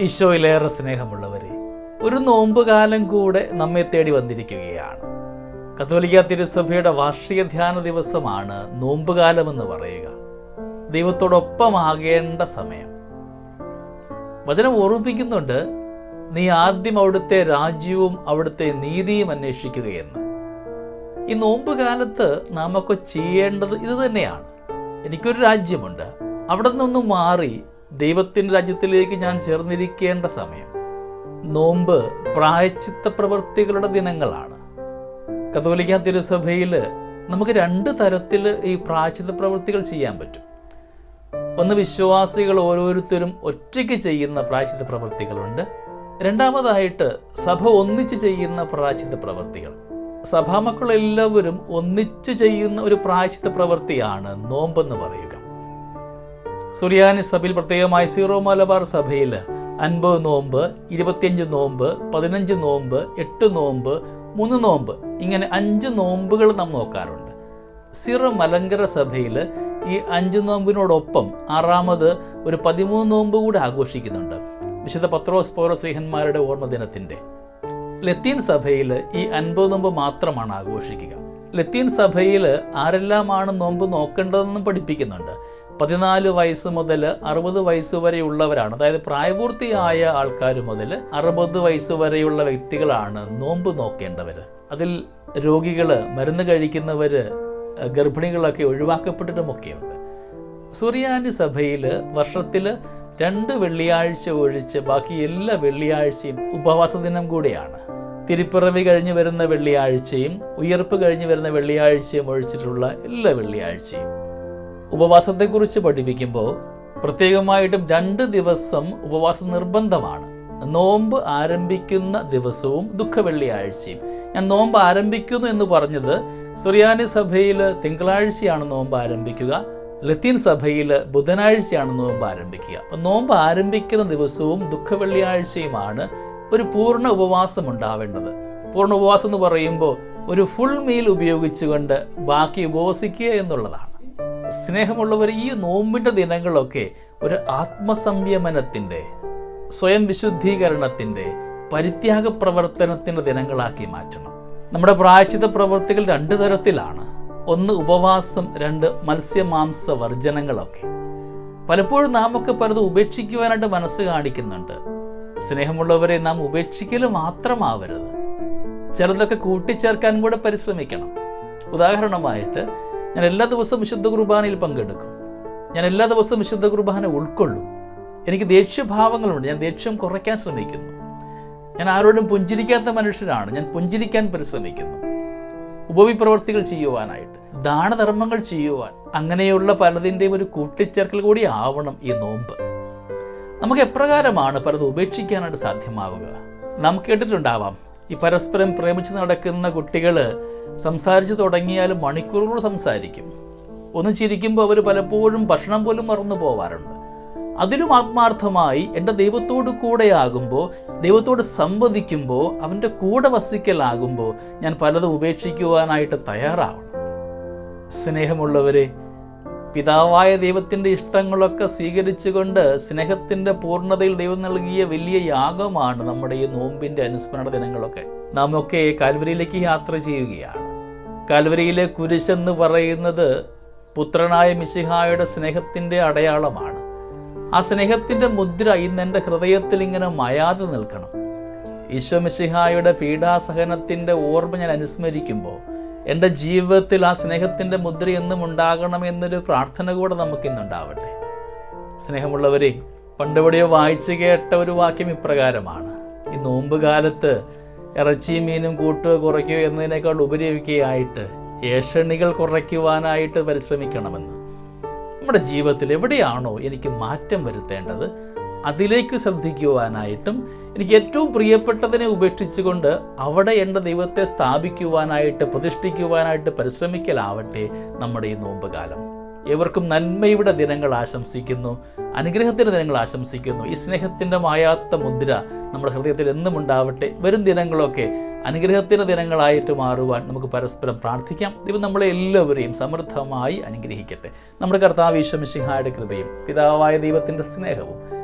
ഈശോയിലേറെ സ്നേഹമുള്ളവരെ ഒരു നോമ്പുകാലം കൂടെ നമ്മെ തേടി വന്നിരിക്കുകയാണ്. കത്തോലിക്ക തിരുസഭയുടെ വാർഷിക ധ്യാന ദിവസമാണ് നോമ്പുകാലമെന്ന് പറയുക. ദൈവത്തോടൊപ്പമാകേണ്ട സമയം. വചനം ഓർമ്മിപ്പിക്കുന്നുണ്ട് നീ ആദ്യം അവിടുത്തെ രാജ്യവും അവിടുത്തെ നീതിയും അന്വേഷിക്കുകയെന്ന്. ഈ നോമ്പ് കാലത്ത് നാം ഒക്കെ ചെയ്യേണ്ടത് ഇത് തന്നെയാണ്. എനിക്കൊരു രാജ്യമുണ്ട്. അവിടെ നിന്നൊന്ന് മാറി ദൈവത്തിന്റെ രാജ്യത്തിലേക്ക് ഞാൻ ചേർന്നിരിക്കേണ്ട സമയം. നോമ്പ് പ്രായച്ചിത്ത പ്രവൃത്തികളുടെ ദിനങ്ങളാണ്. കത്തോലിക്ക തിരുസഭയിൽ നമുക്ക് രണ്ട് തരത്തിൽ ഈ പ്രായച്ചിത്ത പ്രവൃത്തികൾ ചെയ്യാൻ പറ്റും. ഒന്ന് വിശ്വാസികൾ ഓരോരുത്തരും ഒറ്റയ്ക്ക് ചെയ്യുന്ന പ്രായച്ചിത്ത പ്രവൃത്തികളുണ്ട്. രണ്ടാമതായിട്ട് സഭ ഒന്നിച്ച് ചെയ്യുന്ന പ്രായച്ചിത്ത പ്രവൃത്തികൾ. സഭാമക്കളെല്ലാവരും ഒന്നിച്ചു ചെയ്യുന്ന ഒരു പ്രായച്ചിത്ത പ്രവൃത്തിയാണ് നോമ്പെന്ന് പറയുക. സുറിയാനി സഭയിൽ പ്രത്യേകമായി സീറോ മലബാർ സഭയിൽ അൻപത് നോമ്പ് ഇരുപത്തിയഞ്ച് നോമ്പ് പതിനഞ്ച് നോമ്പ് എട്ട് നോമ്പ് മൂന്ന് നോമ്പ് ഇങ്ങനെ അഞ്ച് നോമ്പുകൾ നാം നോക്കാറുണ്ട്. സീറോ മലങ്കര സഭയിൽ ഈ അഞ്ച് നോമ്പിനോടൊപ്പം ആറാമത് ഒരു പതിമൂന്ന് നോമ്പ് കൂടെ ആഘോഷിക്കുന്നുണ്ട്. വിശുദ്ധ പത്രോസ് പൗര ശ്രീഹന്മാരുടെ ഓർമ്മ ദിനത്തിന്റെ. ലത്തീൻ സഭയിൽ ഈ അൻപത് നോമ്പ് മാത്രമാണ് ആഘോഷിക്കുക. ലത്തീൻ സഭയിൽ ആരെല്ലാമാണ് നോമ്പ് നോക്കേണ്ടതെന്നും പഠിപ്പിക്കുന്നുണ്ട്. പതിനാല് വയസ്സ് മുതൽ അറുപത് വയസ്സ് വരെയുള്ളവരാണ്. അതായത് പ്രായപൂർത്തിയായ ആൾക്കാർ മുതൽ അറുപത് വയസ്സ് വരെയുള്ള വ്യക്തികളാണ് നോമ്പ് നോക്കേണ്ടവർ അതിൽ രോഗികൾ മരുന്ന് കഴിക്കുന്നവർ ഗർഭിണികളൊക്കെ ഒഴിവാക്കപ്പെട്ടിട്ടുമൊക്കെയുണ്ട്. സുറിയാനി സഭയിൽ വർഷത്തിൽ രണ്ട് വെള്ളിയാഴ്ച ഒഴിച്ച് ബാക്കി എല്ലാ വെള്ളിയാഴ്ചയും ഉപവാസ ദിനം കൂടിയാണ്. തിരുപ്പിറവി കഴിഞ്ഞ് വരുന്ന വെള്ളിയാഴ്ചയും ഉയർപ്പ് കഴിഞ്ഞ് വരുന്ന വെള്ളിയാഴ്ചയും ഒഴിച്ചിട്ടുള്ള എല്ലാ വെള്ളിയാഴ്ചയും ഉപവാസത്തെക്കുറിച്ച് പഠിപ്പിക്കുമ്പോൾ പ്രത്യേകമായിട്ടും രണ്ട് ദിവസം ഉപവാസം നിർബന്ധമാണ്. നോമ്പ് ആരംഭിക്കുന്ന ദിവസവും ദുഃഖ വെള്ളിയാഴ്ചയും. ഞാൻ നോമ്പ് ആരംഭിക്കുന്നു എന്ന് പറഞ്ഞത് സുറിയാനി സഭയിൽ തിങ്കളാഴ്ചയാണ് നോമ്പ് ആരംഭിക്കുക ലത്തീൻ സഭയിൽ ബുധനാഴ്ചയാണ് നോമ്പ് ആരംഭിക്കുക. അപ്പം നോമ്പ് ആരംഭിക്കുന്ന ദിവസവും ദുഃഖ വെള്ളിയാഴ്ചയുമാണ് ഒരു പൂർണ ഉപവാസം ഉണ്ടാവേണ്ടത്. പൂർണ ഉപവാസം എന്ന് പറയുമ്പോൾ ഒരു ഫുൾ മീൽ ഉപയോഗിച്ചുകൊണ്ട് ബാക്കി ഉപവസിക്കുക എന്നുള്ളതാണ്. സ്നേഹമുള്ളവർ ഈ നോമ്പിന്റെ ദിനങ്ങളൊക്കെ ഒരു ആത്മസംയമനത്തിന്റെ സ്വയം വിശുദ്ധീകരണത്തിന്റെ പരിത്യാഗ പ്രവർത്തനത്തിന്റെ ദിനങ്ങളാക്കി മാറ്റണം. നമ്മുടെ പ്രായച്ചിത പ്രവൃത്തികൾ രണ്ട് തരത്തിലാണ്. ഒന്ന് ഉപവാസം രണ്ട് മത്സ്യമാംസ വർജനങ്ങളൊക്കെ. പലപ്പോഴും നാം ഒക്കെ പലതും ഉപേക്ഷിക്കുവാനായിട്ട് മനസ്സ് കാണിക്കുന്നുണ്ട്. സ്നേഹമുള്ളവരെ നാം ഉപേക്ഷിക്കൽ മാത്രമാവരുത്. ചിലതൊക്കെ കൂട്ടിച്ചേർക്കാൻ കൂടെ പരിശ്രമിക്കണം. ഉദാഹരണമായിട്ട് ഞാൻ എല്ലാ ദിവസവും വിശുദ്ധ കുർബാനയിൽ പങ്കെടുക്കും. ഞാൻ എല്ലാ ദിവസവും വിശുദ്ധ കുർബാന ഉൾക്കൊള്ളും. എനിക്ക് ദേഷ്യഭാവങ്ങളുണ്ട്. ഞാൻ ദേഷ്യം കുറയ്ക്കാൻ ശ്രമിക്കുന്നു. ഞാൻ ആരോടും പുഞ്ചിരിക്കാത്ത മനുഷ്യരാണ് ഞാൻ പുഞ്ചിരിക്കാൻ പരിശ്രമിക്കുന്നു. ഉപവിപ്രവർത്തികൾ ചെയ്യുവാനായിട്ട് ദാനധർമ്മങ്ങൾ ചെയ്യുവാൻ അങ്ങനെയുള്ള പലതിന്റെയും ഒരു കൂട്ടിച്ചേർക്കൽ കൂടി ആവണം ഈ നോമ്പ്. നമുക്ക് എപ്രകാരമാണ് പലത് ഉപേക്ഷിക്കാനായിട്ട് സാധ്യമാവുക? നാം കേട്ടിട്ടുണ്ടാവാം ഈ പരസ്പരം പ്രേമിച്ച് നടക്കുന്ന കുട്ടികൾ സംസാരിച്ച് തുടങ്ങിയാൽ മണിക്കൂറുകൾ സംസാരിക്കും. ഒന്ന് ചിരിക്കുമ്പോൾ അവർ പലപ്പോഴും ഭക്ഷണം പോലും മറന്നു പോവാറുണ്ട്. അതിലും ആത്മാർത്ഥമായി എന്റെ ദൈവത്തോട് കൂടെയാകുമ്പോൾ ദൈവത്തോട് സംവദിക്കുമ്പോൾ അവന്റെ കൂടെ വസിക്കലാകുമ്പോൾ ഞാൻ പലതും ഉപേക്ഷിക്കുവാനായിട്ട് തയ്യാറാവണം. സ്നേഹമുള്ളവരെ പിതാവായ ദൈവത്തിന്റെ ഇഷ്ടങ്ങളൊക്കെ സ്വീകരിച്ചുകൊണ്ട് സ്നേഹത്തിന്റെ പൂർണതയിൽ ദൈവം നൽകിയ വലിയ യാഗമാണ് നമ്മുടെ ഈ നോമ്പിന്റെ അനുസ്മരണ ദിനങ്ങളൊക്കെ. നമുക്ക് കാൽവരിയിലേക്ക് യാത്ര ചെയ്യുകയാണ്. കാൽവരിയിലെ കുരിശെന്ന് പറയുന്നത് പുത്രനായ മിശിഹായുടെ സ്നേഹത്തിന്റെ അടയാളമാണ്. ആ സ്നേഹത്തിന്റെ മുദ്ര ഇന്ന് എന്റെ ഹൃദയത്തിൽ ഇങ്ങനെ മയാതെ നിൽക്കണം. ഈശോ മിശിഹായുടെ പീഡാസഹനത്തിന്റെ ഓർമ്മ ഞാൻ അനുസ്മരിക്കുമ്പോൾ എന്റെ ജീവിതത്തിൽ ആ സ്നേഹത്തിന്റെ മുദ്ര എന്നും ഉണ്ടാകണമെന്നൊരു പ്രാർത്ഥന കൂടെ നമുക്കിന്നുണ്ടാവട്ടെ. സ്നേഹമുള്ളവരെ പണ്ടെവിടെയോ വായിച്ചു കേട്ട ഒരു വാക്യം ഇപ്രകാരമാണ്. ഈ നോമ്പ് കാലത്ത് ഇറച്ചിയും മീനും കൂട്ടുക കുറയ്ക്കുക എന്നതിനേക്കാൾ ഉപരിയായിട്ട് ഏഷണികൾ കുറയ്ക്കുവാനായിട്ട് പരിശ്രമിക്കണമെന്ന്. നമ്മുടെ ജീവിതത്തിൽ എവിടെയാണോ എനിക്ക് മാറ്റം വരുത്തേണ്ടത് അതിലേക്ക് ശ്രദ്ധിക്കുവാനായിട്ടും എനിക്ക് ഏറ്റവും പ്രിയപ്പെട്ടതിനെ ഉപേക്ഷിച്ചുകൊണ്ട് അവിടെ എന്റെ ദൈവത്തെ സ്ഥാപിക്കുവാനായിട്ട് പ്രതിഷ്ഠിക്കുവാനായിട്ട് പരിശ്രമിക്കലാവട്ടെ നമ്മുടെ ഈ നോമ്പുകാലം. ഏവർക്കും നന്മയുടെ ദിനങ്ങൾ ആശംസിക്കുന്നു അനുഗ്രഹത്തിന്റെ ദിനങ്ങൾ ആശംസിക്കുന്നു. ഈ സ്നേഹത്തിന്റെ മായാത്ത മുദ്ര നമ്മുടെ ഹൃദയത്തിൽ എന്നും ഉണ്ടാവട്ടെ. വരും ദിനങ്ങളൊക്കെ അനുഗ്രഹത്തിന്റെ ദിനങ്ങളായിട്ട് മാറുവാൻ നമുക്ക് പരസ്പരം പ്രാർത്ഥിക്കാം. ദൈവം നമ്മളെ എല്ലാവരെയും സമൃദ്ധമായി അനുഗ്രഹിക്കട്ടെ. നമ്മുടെ കർത്താവ് ഈശ്വമിഷിഹായുടെ കൃപയും പിതാവായ ദൈവത്തിന്റെ സ്നേഹവും